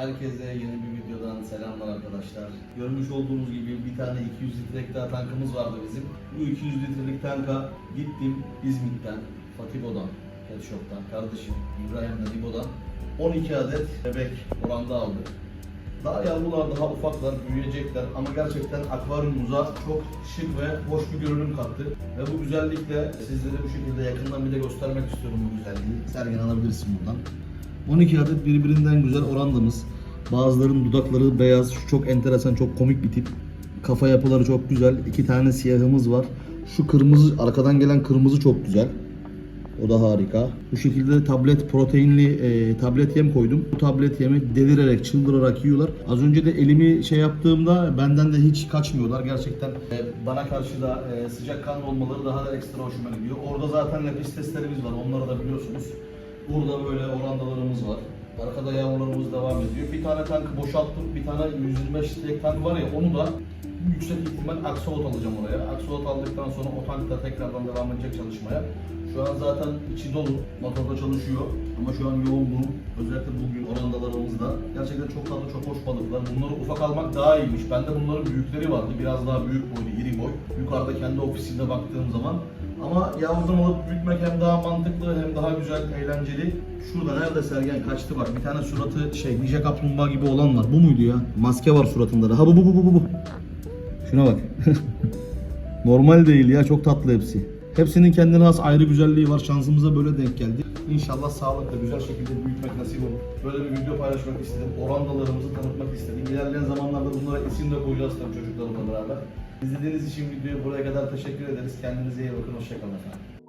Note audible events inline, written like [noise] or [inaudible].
Herkese yeni bir videodan selamlar arkadaşlar. Görmüş olduğunuz gibi bir tane 200 litrelik daha tankımız vardı bizim. Bu 200 litrelik tanka gittim İzmit'ten, Fatibo'dan, Pet kardeşim İbrahim'le Dibo'dan 12 adet bebek oranda aldık. Daha yavrular, daha ufaklar, büyüyecekler ama gerçekten akvaryumumuza çok şık ve hoş bir görünüm kattı. Ve bu güzellikle sizlere bu şekilde yakından bir de göstermek istiyorum bu güzelliği. Sergen alabilirsin buradan. 12 adet birbirinden güzel orandamız. Bazılarının dudakları beyaz, şu çok enteresan, çok komik bir tip. Kafa yapıları çok güzel. İki tane siyahımız var. Şu kırmızı, arkadan gelen kırmızı çok güzel. O da harika. Bu şekilde tablet proteinli e, tablet yem koydum. Bu tablet yemi delirerek, çıldırarak yiyorlar. Az önce de elimi şey yaptığımda benden de hiç kaçmıyorlar. Gerçekten e, bana karşı da e, sıcak kanlı olmaları daha da ekstra hoşuma gidiyor. Orada zaten nefis testlerimiz var. Onları da biliyorsunuz. Burada böyle orandalarımız var. Arkada yavrularımız devam ediyor. Bir tane tankı boşalttım. Bir tane 125 litrelik tank var ya onu da yüksek ihtimal aksolot alacağım oraya. Aksolot aldıktan sonra o tank da tekrardan devam edecek çalışmaya. Şu an zaten içi dolu, motorda çalışıyor ama şu an yoğun bu. Özellikle bugün orandalarımızda. Gerçekten çok tatlı, çok hoş balıklar. Bunları ufak almak daha iyiymiş. Bende bunların büyükleri vardı. Biraz daha büyük boylu, iri boy. Yukarıda kendi ofisimde baktığım zaman. Ama yavrudan alıp büyütmek hem daha mantıklı hem daha güzel, eğlenceli. Şurada nerede Sergen kaçtı bak. Bir tane suratı şey, ninja kaplumbağa gibi olan var. Bu muydu ya? Maske var suratında da. Ha bu bu bu bu bu. Şuna bak. [laughs] Normal değil ya çok tatlı hepsi. Hepsinin kendine has ayrı güzelliği var. Şansımıza böyle denk geldi. İnşallah sağlıkla güzel şekilde büyütmek nasip olur. Böyle bir video paylaşmak istedim. Orandalarımızı tanıtmak istedim. İlerleyen zamanlarda bunlara isim de koyacağız tabii çocuklarımla beraber. İzlediğiniz için videoyu buraya kadar teşekkür ederiz. Kendinize iyi bakın. Hoşçakalın efendim.